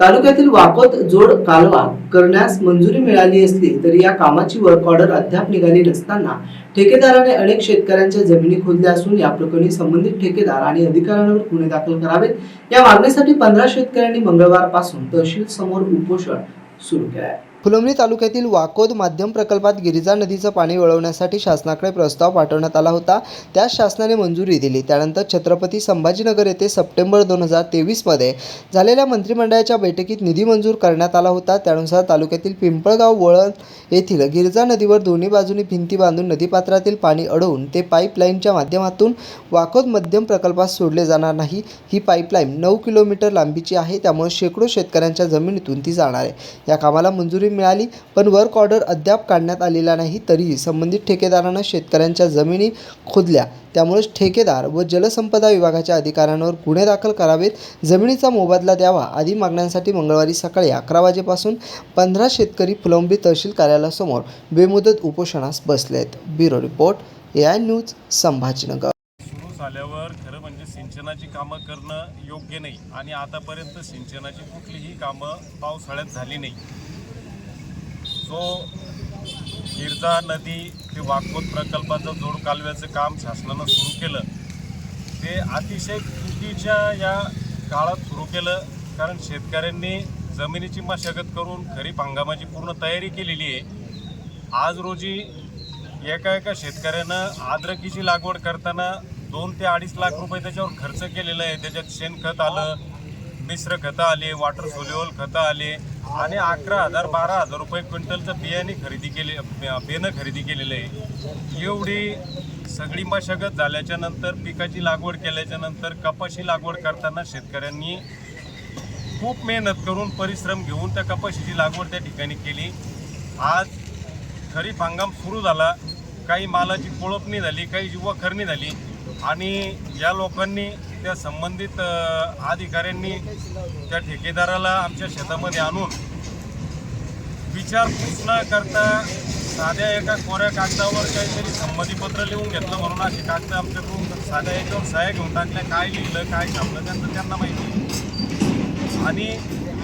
तालुक्यातील वाकोत जोड कालवा करण्यास मंजुरी मिळाली असली तरी या कामाची वर्क ऑर्डर अद्याप निघाली नसताना ठेकेदाराने अनेक शेतकऱ्यांच्या जमिनी खोदल्या असून या प्रकरणी संबंधित ठेकेदार आणि अधिकाऱ्यांवर गुन्हे दाखल करावेत. या मागणीसाठी पंधरा शेतकऱ्यांनी मंगळवारपासून तहसील समोर उपोषण सुरू केले आहे फुलंब्री तालुक्यातील वाकोद माध्यम प्रकल्पात गिरिजा नदीचं पाणी वळवण्यासाठी शासनाकडे प्रस्ताव पाठवण्यात आला होता. त्यास शासनाने मंजुरी दिली. त्यानंतर छत्रपती संभाजीनगर येथे सप्टेंबर दोन हजार तेवीसमध्ये झालेल्या मंत्रिमंडळाच्या बैठकीत निधी मंजूर करण्यात आला होता. त्यानुसार तालुक्यातील पिंपळगाव वळण येथील गिरिजा नदीवर दोन्ही बाजूनी भिंती बांधून नदीपात्रातील पाणी अडवून ते पाईपलाईनच्या माध्यमातून वाकोद मध्यम प्रकल्पात सोडले जाणार नाही. ही पाईपलाईन नऊ किलोमीटर लांबीची आहे. त्यामुळे शेकडो शेतकऱ्यांच्या जमिनीतून ती जाणार आहे. या कामाला मंजुरी मिळाली पण वर्क ऑर्डर अद्याप काढण्यात आलेला नाही. तरीही संबंधित ठेकेदारानं शेतकऱ्यांच्या जमिनी खोदल्या. त्यामुळेच ठेकेदार व जलसंपदा विभागाच्या अधिकाऱ्यांवर गुन्हे दाखल करावेत. जमिनीचा मोबदला द्यावा आदी मागण्यांसाठी मंगळवारी सकाळी अकरा वाजेपासून पंधरा शेतकरी फुलंबी तहसील कार्यालयासमोर बेमुदत उपोषणास बसले आहेत bureau report A I news Sambhajinagar. सुरू झाल्यावर खरं म्हणजे सिंचनाची कामं करणं योग्य नाही आणि आतापर्यंत सिंचनाची कुठलीही कामं पावसाळ्यात झाली नाही. जो गिरजा नदी ते वाकोद प्रकल्पाचं जोड कालव्याचं काम शासनानं सुरू केलं ते अतिशय चुकीच्या या काळात सुरू केलं. कारण शेतकऱ्यांनी जमिनीची मशागत करून खरीप हंगामाची पूर्ण तयारी केलेली आहे. आज रोजी एका एका शेतकऱ्यानं आद्रकीची लागवड करताना दोन ते अडीच लाख रुपये त्याच्यावर खर्च केलेला आहे. त्याच्यात शेणखत आलं मिश्र खतं आले वॉटर सोल्युअल खतं आले. आणि अकरा हजार बारा हजार रुपये क्विंटलचं बियाणे खरेदी केले बियाणं खरेदी केलेलं आहे. एवढी सगळी मशागत झाल्याच्यानंतर पिकाची लागवड केल्याच्यानंतर कपाशी लागवड करताना शेतकऱ्यांनी खूप मेहनत करून परिश्रम घेऊन त्या कपाशीची लागवड त्या ठिकाणी केली. आज खरीप हंगाम सुरू झाला. काही मालाची कोळपणी झाली काही वखरणी झाली. आणि या लोकांनी त्या संबंधित अधिकाऱ्यांनी त्या ठेकेदाराला आमच्या शेतामध्ये आणून विचारपूस न करता साध्या एका कोऱ्या कागदावर काहीतरी संमतीपत्र लिहून घेतलं म्हणून अशी कागद आमच्याकडून साध्या याच्यावर सह्या घेऊन टाकल्या. काय लिहिलं काय छापलं त्यांचं त्यांना माहिती. आणि